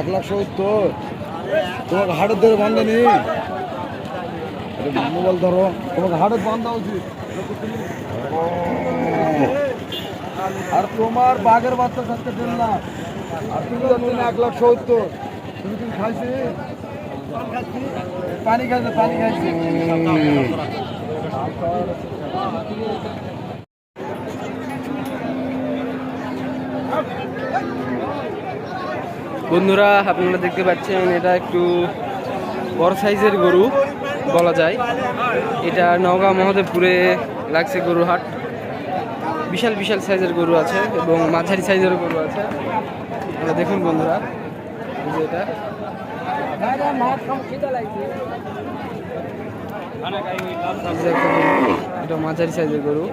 এক লাখ সত্তর। তোমাকে হাটের ধরে বান্ধা নেই। মোবাইল ধরো। তোমাকে হাটের বান্ধা উচিত। আর তোমার বাঘের বাচ্চা থাকতে দেন না। আর তুমি জানতেন এক লাখ সত্তর। তুমি কি খাইছি? পানি খাইছে পানি খাইছে। বন্ধুরা আপনারা দেখতে পাচ্ছেন এটা একটু বড় সাইজের গরু বলা যায়। এটা নওগাঁ মহাদেবপুরে লাগছে গরুর হাট। বিশাল বিশাল সাইজের গরু আছে এবং মাঝারি সাইজের গরু আছে। দেখুন বন্ধুরা যে এটা। গরু, এটা মাঝারি সাইজের গরু।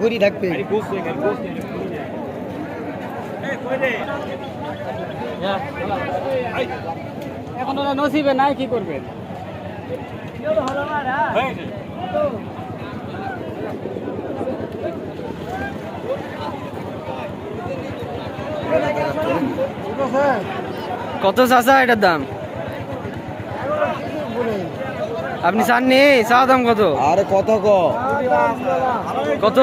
ঘুরি থাকবে। এখন ওরা নসিবে নাই কি করবে? কত চাচা এটার দাম? আপনি চাননি? চা দাম কত? আরে কত ক? কত?